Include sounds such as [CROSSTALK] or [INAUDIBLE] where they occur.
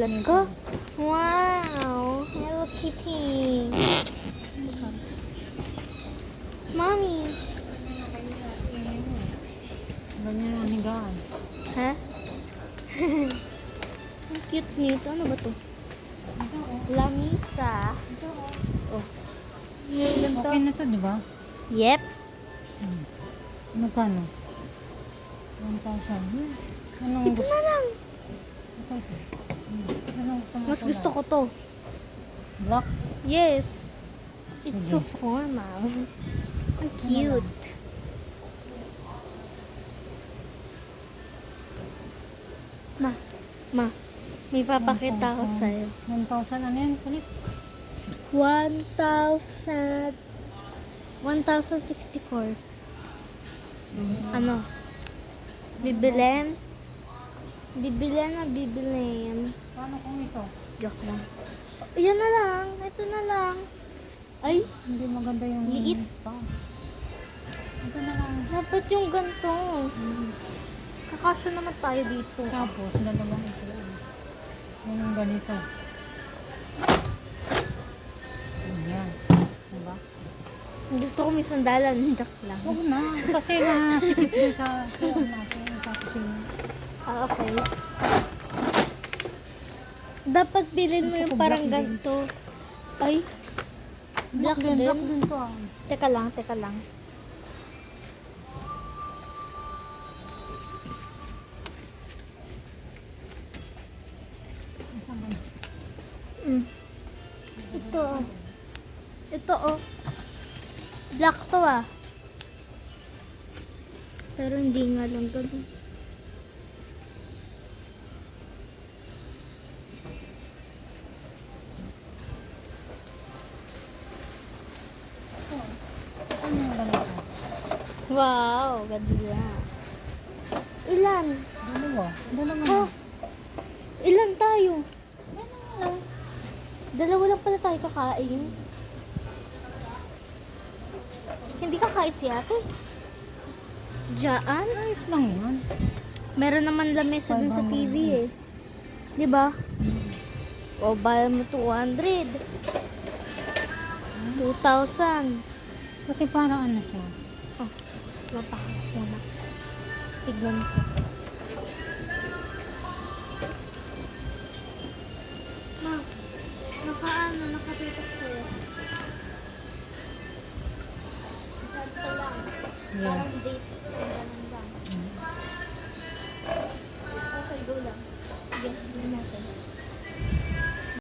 Nagulat ka? Wow! Hello Kitty! Mommy! Ganyan ang higaan. Ha? [LAUGHS] Ang cute nito. Ano ba to? Lamisa. Oh. Okay na to, di ba? Yep. Hmm. Magkano? 1,000. Hmm. Anong Ito na lang. Ito, Mas gusto ko to. Black? Yes. It's so formal. Ang cute. Ma, ma, may papakita ko 1,000. sa'yo. 1,000 ano yan? Kulit. 1,000 1,064. Ano? Bibilin? Bibilin na bibilin. Paano kung ito? Joke lang. Ayan na lang. Ito na lang. Ay, Hindi maganda yung Liit. pa. Ito na lang. dapat yung ganito. Hmm. Kakasya naman tayo dito. Tapos, dalawang ito. Yung ganito. Ayan. Diba? Gusto ko may sandalan. Joke lang. Huwag na. Kasi masikip din sa sa natin. Sa kusina. Ah, okay. Dapat bilhin mo yung parang ganito. Ay, Black, Black din. Black din to ah. teka lang, teka lang. Mm. Ito, oh. Ito, oh. Black to, ah. Pero hindi nga lang ganun. Wow, ganda. Ilan? Dalawa. Dalawa Ha? Ilan tayo? Ano? Dalawa lang pala tayo kakain. Hindi kakain si ate. Diyan? Ayos lang yan. Meron naman lamesa dun sa 500. TV eh. Di ba? O, bayad mo 200. 2,000. Kasi parang ano siya mapakakuna. Tignan ko. Ma, nakaano, nakatitok sa'yo. Basta lang. Yeah. Parang date.